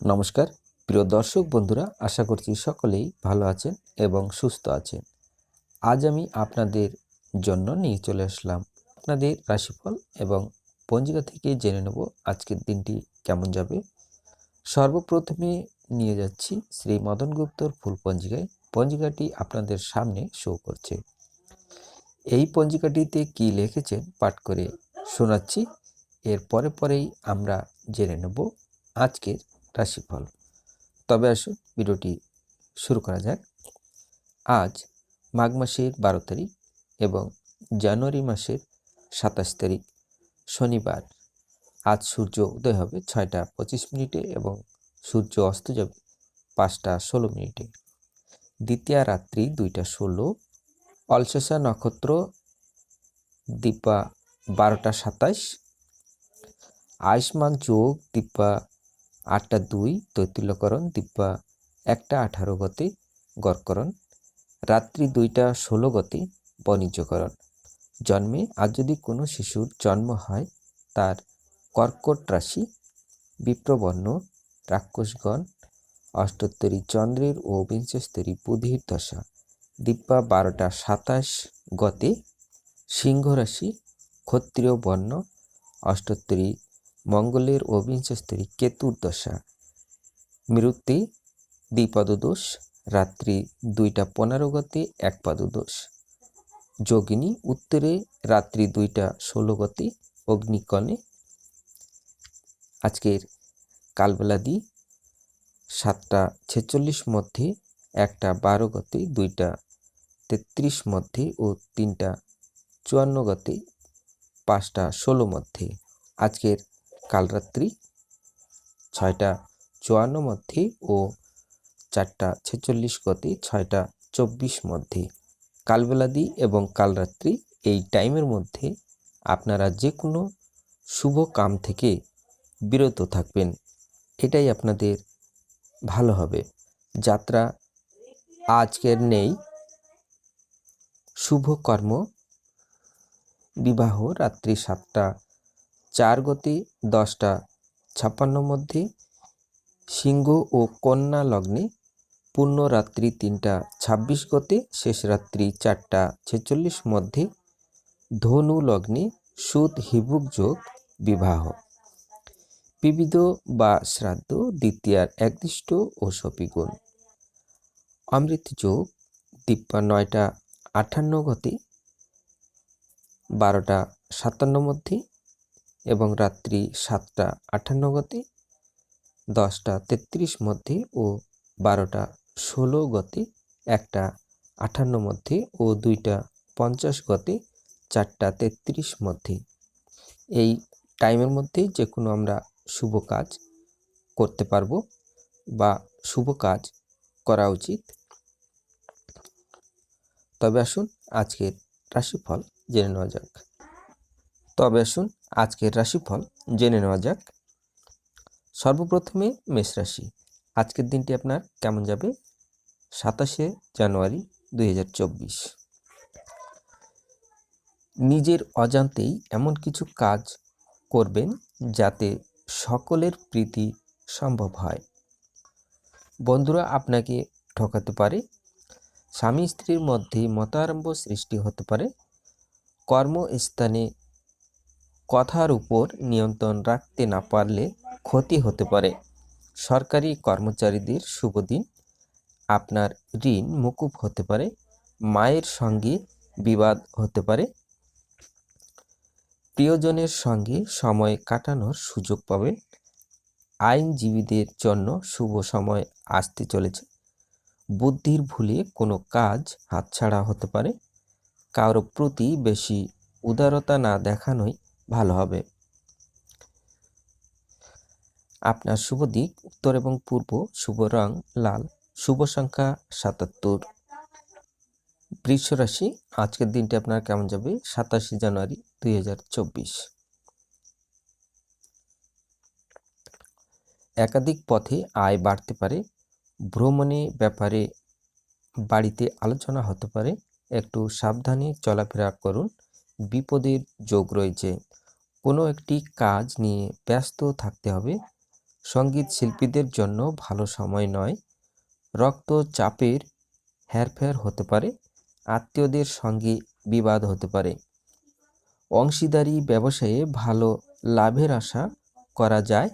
নমস্কার। প্রিয় দর্শক বন্ধুরা, আশা করছি সকলেই ভালো আছেন এবং সুস্থ আছেন। আজ আমি আপনাদের জন্য নিয়ে চলে আসলাম আপনাদের রাশিফল এবং পঞ্জিকা থেকে জেনে নেব আজকের দিনটি কেমন যাবে। সর্বপ্রথমে নিয়ে যাচ্ছি শ্রী মদন গুপ্তর ফুল পঞ্জিকায়। পঞ্জিকাটি আপনাদের সামনে শো করছে। এই পঞ্জিকাটিতে কি লিখেছেন পাঠ করে শোনাচ্ছি। এর পরে পরেই আমরা জেনে নেব আজকের রাশিফল। তবে আসুন ভিডিওটি শুরু করা যাক। আজ মাঘ মাসের বারো তারিখ এবং জানুয়ারি মাসের সাতাশ তারিখ, শনিবার। আজ সূর্য উদয় হবে ছয়টা পঁচিশ মিনিটে এবং সূর্য অস্ত যাবে পাঁচটা ষোলো মিনিটে। দ্বিতীয়া রাত্রি দুইটা ষোলো। অলসেসা নক্ষত্র দীপা বারোটা সাতাশ। আয়ুষ্মান যোগ দীপা আটটা দুই, তৈতুল্যকরণ, দিব্যা। একটা আঠারো গতে, গড়করণ। রাত্রি দুইটা ষোলো গতে, বাণিজ্যকরণ। জন্মে আজ যদি কোনো শিশুর জন্ম হয়, তার কর্কট রাশি, বিপ্রবর্ণ, রাক্ষসগণ, অষ্টোত্তরী চন্দ্রের ও বিংশস্তরী বুধির দশা। দিব্যা বারোটা সাতাশ গতে, সিংহ রাশি, ক্ষত্রিয় বর্ণ, অষ্টোত্তরী মঙ্গলের অবিংশস্তরী কেতুর দশা। মৃত্যু দ্বিপদদোষ, রাত্রি দুইটা পনেরো গতি এক পাদদোষ। যোগিনী উত্তরে রাত্রি দুইটা ষোলো গতি অগ্নিকণে। আজকের কালবেলাদি সাতটা ছেচল্লিশ মধ্যে একটা বারো গতি দুইটা তেত্রিশ মধ্যে ও তিনটা চুয়ান্ন গতি পাঁচটা ষোলো মধ্যে। আজকের কালরাত্রি ছয়টা চুয়ান্ন মধ্যে ও চারটা ছেচল্লিশ গতি ছয়টা চব্বিশ মধ্যে। কালবেলাদি এবং কালরাত্রি এই টাইমের মধ্যে আপনারা যে কোনো শুভ কাম থেকে বিরত থাকবেন। এটাই আপনাদের ভালো হবে। যাত্রা আজকের নেই। শুভ কর্ম। বিবাহ রাত্রি সাতটা চার গতি, দশটা ছাপ্পান্ন মধ্যে সিংহ ও কন্যা লগ্নে পূর্ণ রাত্রি তিনটা, ছাব্বিশ গতে শেষ রাত্রি চারটা, ছেচল্লিশ মধ্যে ধনু লগ্নে সুদ হিবুক যোগ বিবাহ। বিবিধ বা শ্রাদ্ধ দ্বিতীয়ার একদিষ্ট ও সপিগুণ। অমৃত যোগ দিপ্পা নয়টা আটান্ন গতে, বারোটা, সাতান্ন মধ্যে এবং রাত্রি সাতটা আটান্ন গতে, দশটা তেত্রিশ মধ্যে ও বারোটা ষোলো গতে, একটা আটান্ন মধ্যে ও দুইটা পঞ্চাশ গতে, চারটা তেত্রিশ মধ্যে। এই টাইমের মধ্যেই যে কোনো আমরা শুভ কাজ করতে পারব বা শুভ কাজ করা উচিত। তবে আসুন আজকের রাশিফল জেনে নেওয়া যাক। তবে আসুন আজকের রাশিফল জেনে নেওয়া যাক। সর্বপ্রথমে মেষ রাশি। আজকের দিনটি আপনার কেমন যাবে? সাতাশে জানুয়ারি দুই হাজার চব্বিশ। নিজের অজান্তেই এমন কিছু কাজ করবেন যাতে সকলের প্রীতি সম্ভব হয়। বন্ধুরা, আপনাকে ঠকাতে পারে। স্বামী স্ত্রীর মধ্যে মতারম্ভ সৃষ্টি হতে পারে। কর্মস্থানে কথার উপর নিয়ন্ত্রণ রাখতে না পারলে ক্ষতি হতে পারে। সরকারি কর্মচারীদের শুভ দিন। আপনার ঋণ মুকুব হতে পারে। মায়ের সঙ্গে বিবাদ হতে পারে। প্রিয়জনের সঙ্গে সময় কাটানোর সুযোগ পাবেন। আইনজীবীদের জন্য শুভ সময় আসতে চলেছে। বুদ্ধির ভুলে কোনো কাজ হাতছাড়া হতে পারে। কারও প্রতি বেশি উদারতা না দেখানোই ভালো হবে। আপনার শুভ দিক, উত্তর এবং পূর্ব, শুভ রং, লাল, শুভ সংখ্যা সাতাত্তর। বৃষ রাশি, আজকের দিনটি আপনার কেমন যাবে? সাতাশে জানুয়ারি দুই হাজার চব্বিশ। একাধিক পথে আয় বাড়তে পারে, ভ্রমণে ব্যাপারে বাড়িতে আলোচনা হতে পারে, একটু সাবধানে চলাফেরা করুন, বিপদের যোগ রয়েছে। কোনো একটি কাজ নিয়ে ব্যস্ত থাকতে হবে। সংগীত শিল্পীদের জন্য ভালো সময় নয়। রক্তচাপের হেরফের হতে পারে, আত্মীয়দের সঙ্গে বিবাদ হতে পারে। অংশীদারি ব্যবসায়ে ভালো লাভের আশা করা যায়।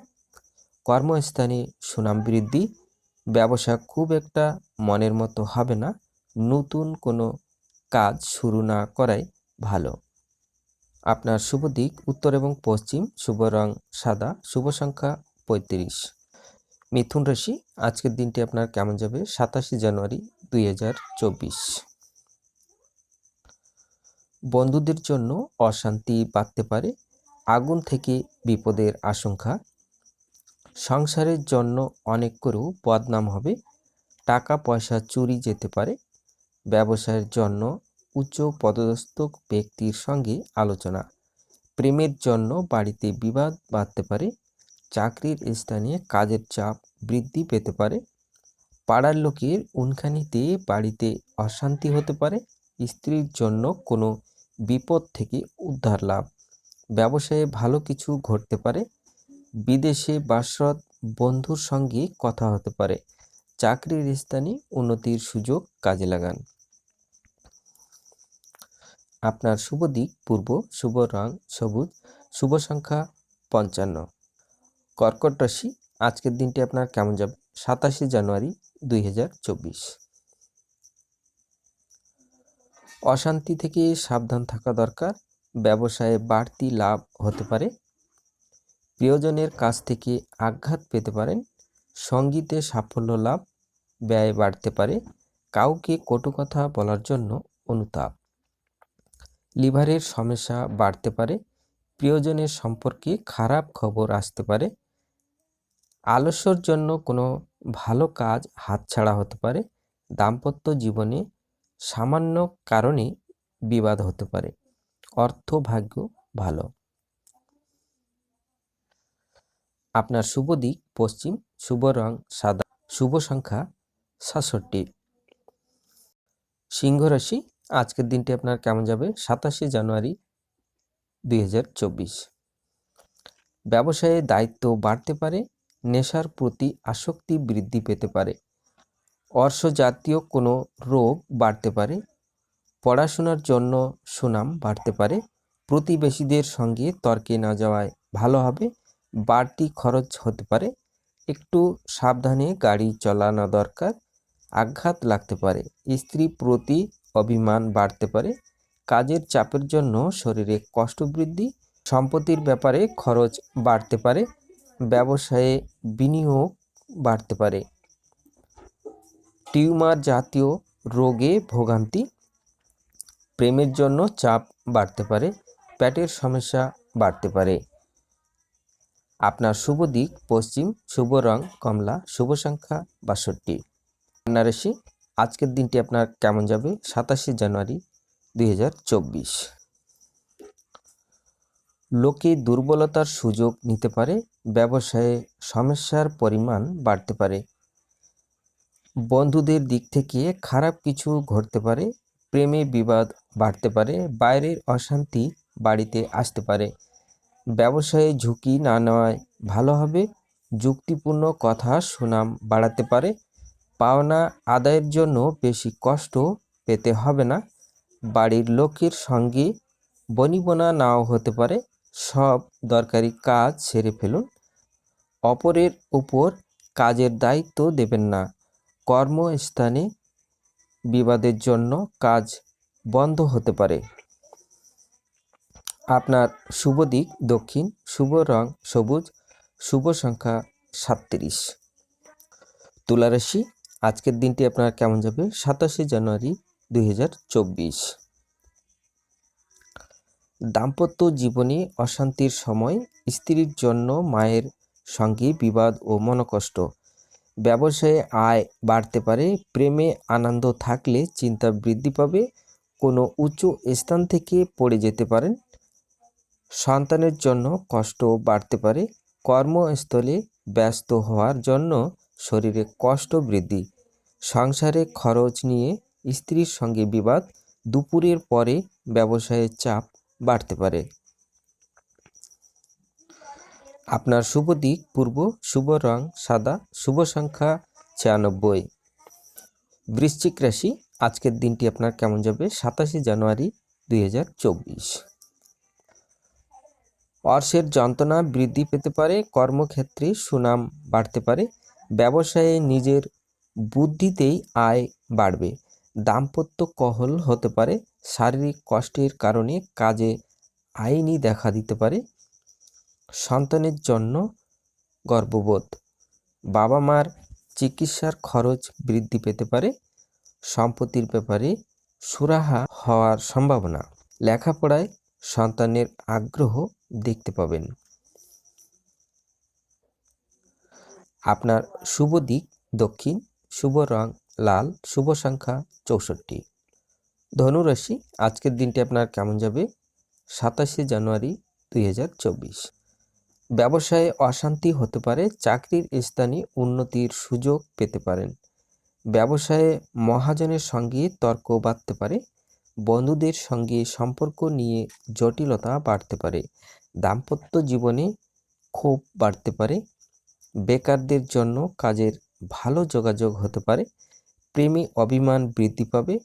কর্মস্থানে সুনাম বৃদ্ধি, ব্যবসা খুব একটা মনের মতো হবে না। নতুন কোনো কাজ শুরু না করাই ভালো। আপনার শুভ দিক, উত্তর এবং পশ্চিম, শুভ রং সাদা, শুভ সংখ্যা পঁয়ত্রিশ। মিথুন রাশি, আজকের দিনটি আপনার কেমন যাবে? সাতাশে জানুয়ারি দুই হাজার চব্বিশ। বন্ধুদের জন্য অশান্তি বাড়তে পারে, আগুন থেকে বিপদের আশঙ্কা। সংসারের জন্য অনেক করেও বদনাম হবে টাকা পয়সা চুরি যেতে পারে, ব্যবসায়ের জন্য উচ্চ পদস্থ ব্যক্তির সঙ্গে আলোচনা। প্রেমের জন্য বাড়িতে বিবাদ বাড়তে পারে, চাকরির স্থানে কাজের চাপ বৃদ্ধি পেতে পারে, পাড়ার লোকের উনখানিতে বাড়িতে অশান্তি হতে পারে, স্ত্রীর জন্য কোনো বিপদ থেকে উদ্ধার লাভ। ব্যবসায়ে ভালো কিছু ঘটতে পারে, বিদেশে বাসরত বন্ধুর সঙ্গে কথা হতে পারে, চাকরির স্থানে উন্নতির সুযোগ কাজে লাগান। আপনার শুভ দিক, পূর্ব, শুভ রং, সবুজ, শুভ সংখ্যা পঞ্চান্ন। কর্কট রাশি, আজকের দিনটি আপনার কেমন যাবে? সাতাশে জানুয়ারি দুই হাজার চব্বিশ। অশান্তি থেকে সাবধান থাকা দরকার। ব্যবসায়ে বাড়তি লাভ হতে পারে। প্রিয়জনের কাছ থেকে আঘাত পেতে পারেন। সঙ্গীতে সাফল্য লাভ, ব্যয় বাড়তে পারে। কাউকে কটু কথা বলার জন্য অনুতাপ। লিভারের সমস্যা বাড়তে পারে, প্রিয়জনের সম্পর্কে খারাপ খবর আসতে পারে, আলস্যর জন্য কোনো ভালো কাজ হাতছাড়া হতে পারে, দাম্পত্য জীবনে সামান্য কারণে বিবাদ হতে পারে। অর্থ ভাগ্য ভালো। আপনার শুভ দিক পশ্চিম, শুভ রং সাদা, শুভ সংখ্যা সাতষট্টি। সিংহ আজকের দিনটি আপনার কেমন যাবে? সাতাশে জানুয়ারি দুই হাজার চব্বিশ। ব্যবসায়ে দায়িত্ব বাড়তে পারে, নেশার প্রতি আসক্তি বৃদ্ধি পেতে পারে অর্শ জাতীয় কোনো রোগ বাড়তে পারে, পড়াশোনার জন্য সুনাম বাড়তে পারে, প্রতিবেশীদের সঙ্গে তর্কে না যাওয়ায় ভালো হবে, বাড়তি খরচ হতে পারে, একটু সাবধানে গাড়ি চালানো দরকার, আঘাত লাগতে পারে, স্ত্রী প্রতি অভিমান বাড়তে পারে। কাজের চাপের জন্য শরীরে কষ্ট বৃদ্ধি, সম্পত্তির ব্যাপারে খরচ বাড়তে পারে, ব্যবসায়ে বিনিয়োগ বাড়তে পারে। টিউমার জাতীয় রোগে ভোগান্তি, প্রেমের জন্য চাপ বাড়তে পারে, পেটের সমস্যা বাড়তে পারে। আপনার শুভ দিক, পশ্চিম, শুভ রং, কমলা, শুভ সংখ্যা বাষট্টি। কন্যা রাশি আজকের দিনটি আপনার কেমন যাবে? সাতাশে জানুয়ারি দুই হাজার চব্বিশ। লোকে দুর্বলতার সুযোগ নিতে পারে, ব্যবসায়ে সমস্যার পরিমাণ বাড়তে পারে। বন্ধুদের দিক থেকে খারাপ কিছু ঘটতে পারে, প্রেমে বিবাদ বাড়তে পারে, বাইরের অশান্তি বাড়িতে আসতে পারে। ব্যবসায়ে ঝুঁকি না নেওয়ায় ভালো হবে, যুক্তিপূর্ণ কথা সুনাম বাড়াতে পারে পাওনা আদায়ের জন্য বেশি কষ্ট পেতে হবে না। বাড়ির লোকের সঙ্গে বনিবনা নাও হতে পারে। সব দরকারি কাজ সেরে ফেলুন। অপরের উপর কাজের দায়িত্ব দেবেন না। কর্মস্থানে বিবাদের জন্য কাজ বন্ধ হতে পারে। আপনার শুভ দিক দক্ষিণ, শুভ রং সবুজ, শুভ সংখ্যা সাতত্রিশ। তুলারাশি আজকের দিনটি আপনার কেমন যাবে? সাতাশে জানুয়ারি দুই হাজার চব্বিশ। দাম্পত্য জীবনে অশান্তির সময় স্ত্রীর জন্য মায়ের সঙ্গে বিবাদ ও মনকষ্ট। ব্যবসায়ে আয় বাড়তে পারে, প্রেমে আনন্দ থাকলে চিন্তা বৃদ্ধি পাবে, কোনো উঁচু স্থান থেকে পড়ে যেতে পারেন। সন্তানের জন্য কষ্ট বাড়তে পারে, কর্মস্থলে ব্যস্ত হওয়ার জন্য শরীরে কষ্ট বৃদ্ধি। সংসারে খরচ নিয়ে স্ত্রীর সঙ্গে বিবাদ দুপুরের পরে ব্যবসায়ের চাপ বাড়তে পারে। আপনার শুভ দিক, পূর্ব শুভ রং, সাদা শুভ সংখ্যা ছিয়ানব্বই। বৃশ্চিক রাশি, আজকের দিনটি আপনার কেমন যাবে? সাতাশে জানুয়ারি দুই হাজার চব্বিশ। অর্শের যন্ত্রণা বৃদ্ধি পেতে পারে, কর্মক্ষেত্রে সুনাম বাড়তে পারে, ব্যবসায়ে নিজের বুদ্ধিতেই আয় বাড়বে। দাম্পত্য কহল হতে পারে, শারীরিক কষ্টের কারণে কাজে আইনি দেখা দিতে পারে। সন্তানের জন্য গর্ববোধ বাবা মার চিকিৎসার খরচ বৃদ্ধি পেতে পারে, সম্পত্তির ব্যাপারে সুরাহা হওয়ার সম্ভাবনা। লেখাপড়ায় সন্তানের আগ্রহ দেখতে পাবেন। আপনার শুভ দিক দক্ষিণ। শুভ রং লাল, শুভ সংখ্যা চৌষট্টি। ধনুরাশি আজকের দিনটি আপনার কেমন যাবে? সাতাশে জানুয়ারি দুই হাজার চব্বিশ। ব্যবসায়ে অশান্তি হতে পারে, চাকরির স্থানে উন্নতির সুযোগ পেতে পারেন। ব্যবসায়ে মহাজনের সঙ্গে তর্ক বাড়তে পারে, বন্ধুদের সঙ্গে সম্পর্ক নিয়ে জটিলতা বাড়তে পারে, দাম্পত্য জীবনে ক্ষোভ বাড়তে পারে, বেকারদের জন্য কাজের ভালো যোগাযোগ হতে পারে। প্রেমে অভিমান বৃদ্ধি পাবে।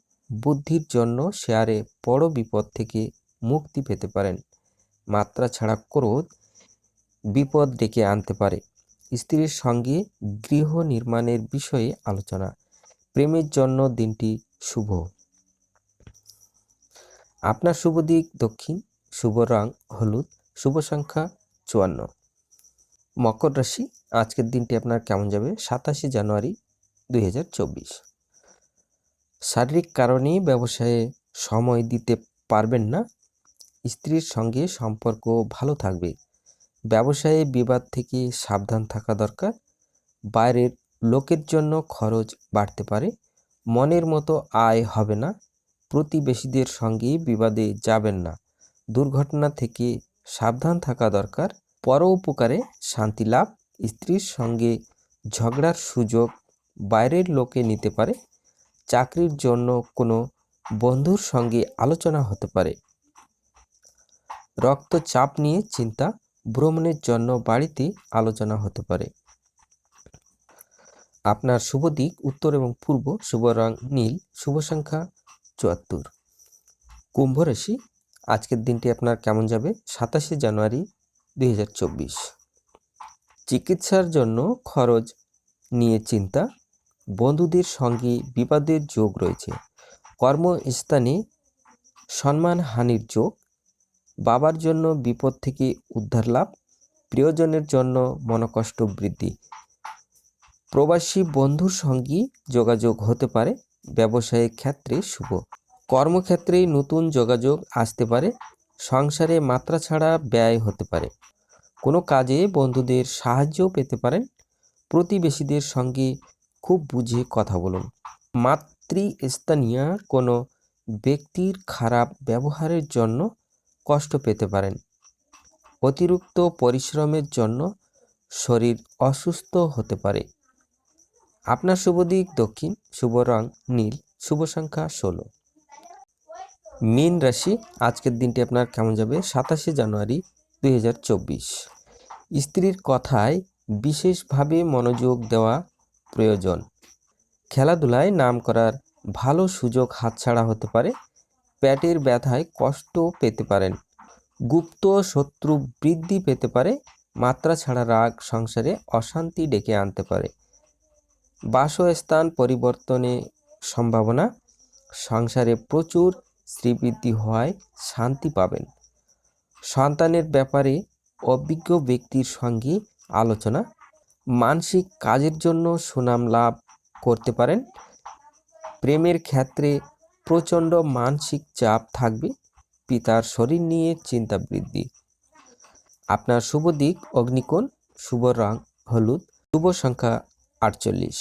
বুদ্ধির জন্য শেয়ারে বড় বিপদ থেকে মুক্তি পেতে পারেন। মাত্রা ছাড়া ক্রোধ বিপদ ডেকে আনতে পারে। স্ত্রীর সঙ্গে গৃহ নির্মাণের বিষয়ে আলোচনা। প্রেমের জন্য দিনটি শুভ। আপনার শুভ দিক দক্ষিণ, শুভ রং হলুদ, শুভ সংখ্যা চুয়ান্ন। মকর রাশি, আজকের দিনটি আপনার কেমন যাবে? সাতাশে জানুয়ারি দুই হাজার চব্বিশ। শারীরিক কারণে ব্যবসায়ে সময় দিতে পারবেন না। স্ত্রীর সঙ্গে সম্পর্ক ভালো থাকবে। ব্যবসায়ে বিবাদ থেকে সাবধান থাকা দরকার। বাইরের লোকের জন্য খরচ বাড়তে পারে। মনের মতো আয় হবে না। প্রতিবেশীদের সঙ্গে বিবাদে যাবেন না। দুর্ঘটনা থেকে সাবধান থাকা দরকার। পরোপকারে শান্তি লাভ, স্ত্রীর সঙ্গে ঝগড়ার সুযোগ বাইরের লোকে নিতে পারে, চাকরির জন্য কোনো বন্ধুর সঙ্গে আলোচনা হতে পারে। রক্তচাপ নিয়ে চিন্তা, ভ্রমণের জন্য বাড়িতে আলোচনা হতে পারে। আপনার শুভ দিক, উত্তর এবং পূর্ব শুভ রং, নীল, শুভ সংখ্যা চুয়াত্তর। কুম্ভ রাশি, আজকের দিনটি আপনার কেমন যাবে? সাতাশে জানুয়ারি দুই হাজার চব্বিশ। চিকিৎসার জন্য খরচ নিয়ে চিন্তা, বন্ধুদের সঙ্গে বিবাদের যোগ রয়েছে। কর্মস্থানে সম্মানহানির যোগ, বাবার জন্য বিপদ থেকে উদ্ধার লাভ, প্রিয়জনের জন্য মনকষ্ট বৃদ্ধি। প্রবাসী বন্ধুর সঙ্গে যোগাযোগ হতে পারে ব্যবসায়িক ক্ষেত্রে শুভ। কর্মক্ষেত্রে নতুন যোগাযোগ আসতে পারে সংসারে মাত্রা ছাড়া ব্যয় হতে পারে। কোনো কাজে বন্ধুদের সাহায্যও পেতে পারেন। প্রতিবেশীদের সঙ্গে খুব বুঝে কথা বলুন। মাতৃস্থানীয় কোনো ব্যক্তির খারাপ ব্যবহারের জন্য কষ্ট পেতে পারেন। অতিরিক্ত পরিশ্রমের জন্য শরীর অসুস্থ হতে পারে। আপনার শুভ দিক দক্ষিণ, শুভ রং নীল, শুভ সংখ্যা ষোলো। মীন রাশি, আজকের দিনটি আপনার কেমন যাবে? সাতাশে জানুয়ারি দুই হাজার চব্বিশ। স্ত্রীর কথায় বিশেষভাবে মনোযোগ দেওয়া প্রয়োজন। খেলাধুলায় নাম করার ভালো সুযোগ হাতছাড়া হতে পারে। প্যাটের ব্যথায় কষ্ট পেতে পারেন। গুপ্ত শত্রু বৃদ্ধি পেতে পারে। মাত্রা ছাড়া রাগ সংসারে অশান্তি ডেকে আনতে পারে। বাসস্থান পরিবর্তনে সম্ভাবনা। সংসারে প্রচুর শ্রীবৃদ্ধি হওয়ায় শান্তি পাবেন। সন্তানের ব্যাপারে অভিজ্ঞ ব্যক্তির সঙ্গে আলোচনা, মানসিক কাজের জন্য সুনাম লাভ করতে পারেন। প্রেমের ক্ষেত্রে প্রচণ্ড মানসিক চাপ থাকবে, পিতার শরীর নিয়ে চিন্তা বৃদ্ধি। আপনার শুভ দিক, অগ্নিকোণ, শুভ রং, হলুদ, শুভ সংখ্যা আটচল্লিশ।